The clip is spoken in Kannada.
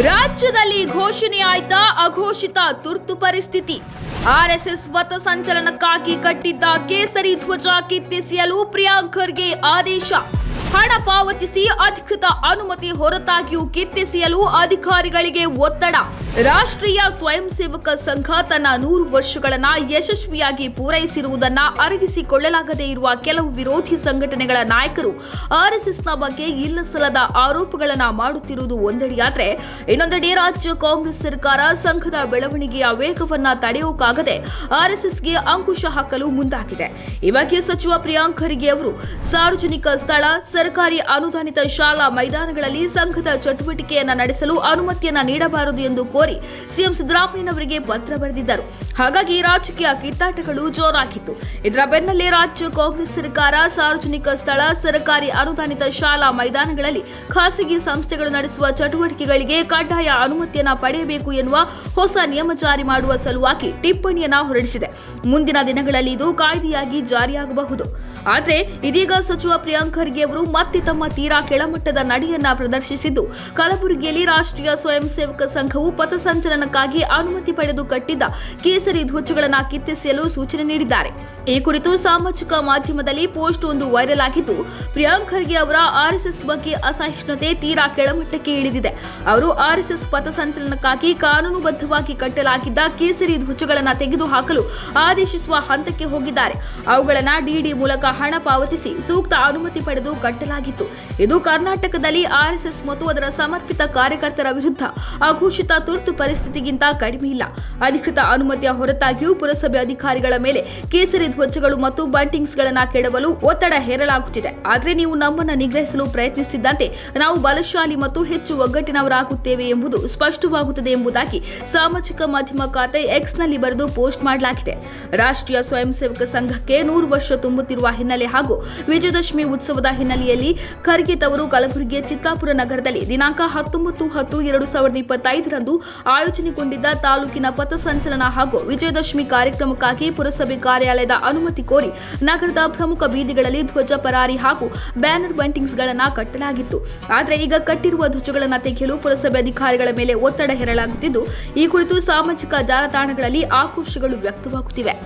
ರಾಜ್ಯದಲ್ಲಿ ಘೋಷಣೆಯಾಯ್ತ ಅಘೋಷಿತ ತುರ್ತು ಪರಿಸ್ಥಿತಿ. ಆರ್ಎಸ್ಎಸ್ ಪಥಸಂಚಲನಕ್ಕಾಗಿ ಕಟ್ಟಿದ್ದ ಕೇಸರಿ ಧ್ವಜ ಕಿತ್ತೆಸೆಯಲು ಪ್ರಿಯಾಂಕ್ ಖರ್ಗೆ ಆದೇಶ. ಹಣ ಪಾವತಿಸಿ ಅಧಿಕೃತ ಅನುಮತಿ ಹೊರತಾಗಿಯೂ ಕಿತ್ತೆಸೆಯಲು ಅಧಿಕಾರಿಗಳಿಗೆ ಒತ್ತಡ. ರಾಷ್ಟ್ರೀಯ ಸ್ವಯಂ ಸೇವಕ ಸಂಘ ತನ್ನ ನೂರು ವರ್ಷಗಳನ್ನ ಯಶಸ್ವಿಯಾಗಿ ಪೂರೈಸಿರುವುದನ್ನ ಅರಗಿಸಿಕೊಳ್ಳಲಾಗದೇ ಇರುವ ಕೆಲವು ವಿರೋಧಿ ಸಂಘಟನೆಗಳ ನಾಯಕರು ಆರ್ಎಸ್ಎಸ್ನ ಬಗ್ಗೆ ಇಲ್ಲಸಲ್ಲದ ಆರೋಪಗಳನ್ನ ಮಾಡುತ್ತಿರುವುದು ಒಂದೆಡೆಯಾದರೆ, ಇನ್ನೊಂದೆಡೆ ರಾಜ್ಯ ಕಾಂಗ್ರೆಸ್ ಸರ್ಕಾರ ಸಂಘದ ಬೆಳವಣಿಗೆಯ ವೇಗವನ್ನ ತಡೆಯೋಕಾಗದೆ ಆರ್ಎಸ್ಎಸ್ಗೆ ಅಂಕುಶ ಹಾಕಲು ಮುಂದಾಗಿದೆ. ಈ ಬಗ್ಗೆ ಸಚಿವ ಪ್ರಿಯಾಂಕ್ ಖರ್ಗೆ ಅವರು ಸಾರ್ವಜನಿಕ ಸ್ಥಳ ಸರ್ಕಾರಿ ಅನುದಾನಿತ ಶಾಲಾ ಮೈದಾನಗಳಲ್ಲಿ ಸಂಘದ ಚಟುವಟಿಕೆಯನ್ನ ನಡೆಸಲು ಅನುಮತಿಯನ್ನ ನೀಡಬಾರದು ಎಂದು ಕೋರಿ ಸಿಎಂ ಸಿದ್ದರಾಮಯ್ಯನವರಿಗೆ ಪತ್ರ ಬರೆದಿದ್ದರು. ಹಾಗಾಗಿ ರಾಜಕೀಯ ಕಿತ್ತಾಟಗಳು ಜೋರಾಗಿತ್ತು. ಇದರ ಬೆನ್ನಲ್ಲೇ ರಾಜ್ಯ ಕಾಂಗ್ರೆಸ್ ಸರ್ಕಾರ ಸಾರ್ವಜನಿಕ ಸ್ಥಳ, ಸರ್ಕಾರಿ ಅನುದಾನಿತ ಶಾಲಾ ಮೈದಾನಗಳಲ್ಲಿ ಖಾಸಗಿ ಸಂಸ್ಥೆಗಳು ನಡೆಸುವ ಚಟುವಟಿಕೆಗಳಿಗೆ ಕಡ್ಡಾಯ ಅನುಮತಿಯನ್ನ ಪಡೆಯಬೇಕು ಎನ್ನುವ ಹೊಸ ನಿಯಮ ಜಾರಿ ಮಾಡುವ ಸಲುವಾಗಿ ಟಿಪ್ಪಣಿಯನ್ನ ಹೊರಡಿಸಿದೆ. ಮುಂದಿನ ದಿನಗಳಲ್ಲಿ ಇದು ಕಾಯ್ದೆಯಾಗಿ ಜಾರಿಯಾಗಬಹುದು. ಆದರೆ ಇದೀಗ ಸಚಿವ ಪ್ರಿಯಾಂಕ್ ಖರ್ಗೆ ಅವರು ಮತ್ತೆ ತಮ್ಮ ತೀರಾ ಕೆಳಮಟ್ಟದ ನಡೆಯನ್ನ ಪ್ರದರ್ಶಿಸಿದ್ದು. ಕಲಬುರಗಿಯಲ್ಲಿ ರಾಷ್ಟ್ರೀಯ ಸ್ವಯಂ ಸೇವಕ ಸಂಘವು ಪಥಸಂಚಲನಕ್ಕಾಗಿ ಅನುಮತಿ ಪಡೆದು ಕಟ್ಟಿದ್ದ ಕೇಸರಿ ಧ್ವಜಗಳನ್ನು ಕಿತ್ತೆಸೆಯಲು ಸೂಚನೆ ನೀಡಿದ್ದಾರೆ. ಈ ಕುರಿತು ಸಾಮಾಜಿಕ ಮಾಧ್ಯಮದಲ್ಲಿ ಪೋಸ್ಟ್ ಒಂದು ವೈರಲ್ ಆಗಿದ್ದು, ಪ್ರಿಯಾಂಕ್ ಖರ್ಗೆ ಅವರ ಆರ್ಎಸ್ಎಸ್ ಬಗ್ಗೆ ಅಸಹಿಷ್ಣುತೆ ತೀರಾ ಕೆಳಮಟ್ಟಕ್ಕೆ ಇಳಿದಿದೆ. ಅವರು ಆರ್ಎಸ್ಎಸ್ ಪಥಸಂಚಲನಕ್ಕಾಗಿ ಕಾನೂನುಬದ್ಧವಾಗಿ ಕಟ್ಟಲಾಗಿದ್ದ ಕೇಸರಿ ಧ್ವಜಗಳನ್ನು ತೆಗೆದುಹಾಕಲು ಆದೇಶಿಸುವ ಹಂತಕ್ಕೆ ಹೋಗಿದ್ದಾರೆ. ಅವುಗಳನ್ನು ಡಿಡಿ ಮೂಲಕ ಹಣ ಪಾವತಿಸಿ ಸೂಕ್ತ ಅನುಮತಿ ಪಡೆದು ಕಟ್ಟಲಾಗಿತ್ತು. ಇದು ಕರ್ನಾಟಕದಲ್ಲಿ ಆರ್ಎಸ್ಎಸ್ ಮತ್ತು ಅದರ ಸಮರ್ಪಿತ ಕಾರ್ಯಕರ್ತರ ವಿರುದ್ಧ ಅಘೋಷಿತ ತುರ್ತು ಪರಿಸ್ಥಿತಿಗಿಂತ ಕಡಿಮೆ ಇಲ್ಲ. ಅಧಿಕೃತ ಅನುಮತಿಯ ಹೊರತಾಗಿಯೂ ಪುರಸಭೆ ಅಧಿಕಾರಿಗಳ ಮೇಲೆ ಕೇಸರಿ ಧ್ವಜಗಳು ಮತ್ತು ಬಂಟಿಂಗ್ಸ್ಗಳನ್ನು ಕೆಡವಲು ಒತ್ತಡ ಹೇರಲಾಗುತ್ತಿದೆ. ಆದರೆ ನೀವು ನಮ್ಮನ್ನು ನಿಗ್ರಹಿಸಲು ಪ್ರಯತ್ನಿಸುತ್ತಿದ್ದಂತೆ ನಾವು ಬಲಶಾಲಿ ಮತ್ತು ಹೆಚ್ಚು ಒಗ್ಗಟ್ಟಿನವರಾಗುತ್ತೇವೆ ಎಂಬುದು ಸ್ಪಷ್ಟವಾಗುತ್ತದೆ ಎಂಬುದಾಗಿ ಸಾಮಾಜಿಕ ಮಾಧ್ಯಮ ಖಾತೆ ಎಕ್ಸ್ನಲ್ಲಿ ಬರೆದು ಪೋಸ್ಟ್ ಮಾಡಲಾಗಿದೆ. ರಾಷ್ಟ್ರೀಯ ಸ್ವಯಂ ಸೇವಕ ಸಂಘಕ್ಕೆ ನೂರು ವರ್ಷ ತುಂಬುತ್ತಿರುವ ಹಿನ್ನೆಲೆ ಹಾಗೂ ವಿಜಯದಶಮಿ ಉತ್ಸವದ ಹಿನ್ನೆಲೆಯಲ್ಲಿ ಖರ್ಗೆ ತವರು ಕಲಬುರಗಿಯ ಚಿತ್ತಾಪುರ ನಗರದಲ್ಲಿ ದಿನಾಂಕ ಹತ್ತೊಂಬತ್ತು ಹತ್ತು ಎರಡು ಸಾವಿರದ ಇಪ್ಪತ್ತೈದರಂದು ಆಯೋಜನೆಗೊಂಡಿದ್ದ ತಾಲೂಕಿನ ಪಥಸಂಚಲನ ಹಾಗೂ ವಿಜಯದಶಮಿ ಕಾರ್ಯಕ್ರಮಕ್ಕಾಗಿ ಪುರಸಭೆ ಕಾರ್ಯಾಲಯದ ಅನುಮತಿ ಕೋರಿ ನಗರದ ಪ್ರಮುಖ ಬೀದಿಗಳಲ್ಲಿ ಧ್ವಜ ಪರಾರಿ ಹಾಗೂ ಬ್ಯಾನರ್ ಬಂಟಿಂಗ್ಸ್ಗಳನ್ನು ಕಟ್ಟಲಾಗಿತ್ತು. ಆದರೆ ಈಗ ಕಟ್ಟಿರುವ ಧ್ವಜಗಳನ್ನು ತೆಗೆಯಲು ಪುರಸಭೆ ಅಧಿಕಾರಿಗಳ ಮೇಲೆ ಒತ್ತಡ ಹೇರಲಾಗುತ್ತಿದ್ದು, ಈ ಕುರಿತು ಸಾಮಾಜಿಕ ಜಾಲತಾಣಗಳಲ್ಲಿ ಆಕ್ರೋಶಗಳು ವ್ಯಕ್ತವಾಗುತ್ತಿವೆ.